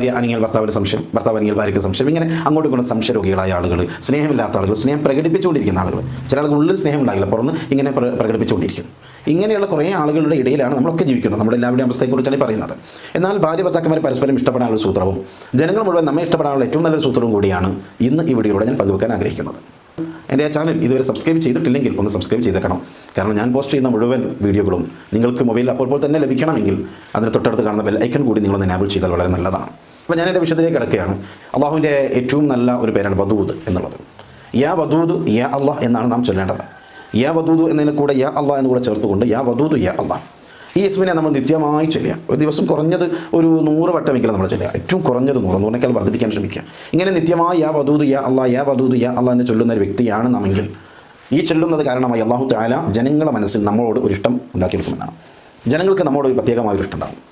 ഭാര്യ അല്ലെങ്കിൽ ഭർത്താവിന്റെ സംശയം ഭർത്താവ് അല്ലെങ്കിൽ ഭാര്യയ്ക്ക് സംശയം. ഇങ്ങനെ അങ്ങോട്ടും ഇങ്ങോട്ടും സംശയരോഗികളായ ആളുകൾ സ്നേഹമില്ലാത്ത ആളുകൾ സ്നേഹം പ്രകടിപ്പിച്ചുകൊണ്ടിരിക്കുന്ന ആളുകൾ ചില ആളുകൾ ഉള്ളിൽ സ്നേഹം ഉണ്ടാകില്ല പുറന്ന് ഇങ്ങനെ പ്രകടിപ്പിച്ചുകൊണ്ടിരിക്കും ഇങ്ങനെയുള്ള കുറേ ആളുകളുടെ ഇടയിലാണ് നമ്മളൊക്കെ ജീവിക്കുന്നത്. നമ്മുടെ എല്ലാവരുടെയും അവസ്ഥയെക്കുറിച്ചാണ് പറയുന്നത്. എന്നാൽ ഭാര്യ ഭർത്താക്കന്മാർ പരസ്പരം ഇഷ്ടപ്പെടാനുള്ള സൂത്രവും ജനങ്ങൾ മുഴുവൻ നമ്മെ ഇഷ്ടപ്പെടാനുള്ള ഏറ്റവും നല്ലൊരു സൂത്രവും കൂടിയാണ് ഇന്ന് ഈ വീഡിയോയിലൂടെ ഞാൻ പങ്കുവെക്കാൻ ആഗ്രഹിക്കുന്നത്. എന്റെ ചാനൽ ഇതുവരെ സബ്സ്ക്രൈബ് ചെയ്തിട്ടില്ലെങ്കിൽ ഒന്ന് സബ്സ്ക്രൈബ് ചെയ്തേക്കണം. കാരണം ഞാൻ പോസ്റ്റ് ചെയ്യുന്ന മുഴുവൻ വീഡിയോകളും നിങ്ങൾക്ക് മൊബൈലിൽ അപ്പോൾ തന്നെ ലഭിക്കണമെങ്കിൽ അതിന് തൊട്ടടുത്ത് കാണുന്ന ബെൽ ഐക്കൺ കൂടി നിങ്ങളൊന്ന് എനാബിൾ ചെയ്താൽ വളരെ നല്ലതാണ്. അപ്പോൾ ഞാൻ എന്റെ വിഷയത്തിലേക്ക് കിടക്കുകയാണ്. അള്ളാഹുവിന്റെ ഏറ്റവും നല്ല ഒരു പേരാണ് വധൂദ് എന്നുള്ളത്. യാ വധൂദ് യാ അള്ളാഹ് എന്നാണ് നാം ചൊല്ലേണ്ടത്. യാ വധൂദ് എന്നതിന് കൂടെ യാ അള്ളാഹ് എന്ന് കൂടെ ചേർത്തുകൊണ്ട് യാ വധൂദ് യാ അള്ളാഹ്. ഈ ഇസ്മിനെ നമ്മൾ നിത്യമായി ചൊല്ലുക. ഒരു ദിവസം കുറഞ്ഞത് ഒരു നൂറ് വട്ടമെങ്കിലും നമ്മൾ ചൊല്ലുക. ഏറ്റവും കുറഞ്ഞത് നൂറ് നൂറിനേക്കാൾ വർദ്ധിപ്പിക്കാൻ ശ്രമിക്കുക. ഇങ്ങനെ നിത്യമായി യാ വധൂദ് യാ അള്ളാ യാ വധൂദ് യാ അള്ളാ എന്ന് ചൊല്ലുന്ന ഒരു വ്യക്തിയാണ് നാമെങ്കിൽ. ഈ ചൊല്ലുന്നത് കാരണമായി അള്ളാഹു താല ജനങ്ങളുടെ മനസ്സിൽ നമ്മളോട് ഒരു ഇഷ്ടം ഉണ്ടാക്കിയെടുക്കുമെന്നാണ്. ജനങ്ങൾക്ക് നമ്മളോട് ഒരു പ്രത്യേകമായ ഒരു ഇഷ്ടം ഉണ്ടാകും.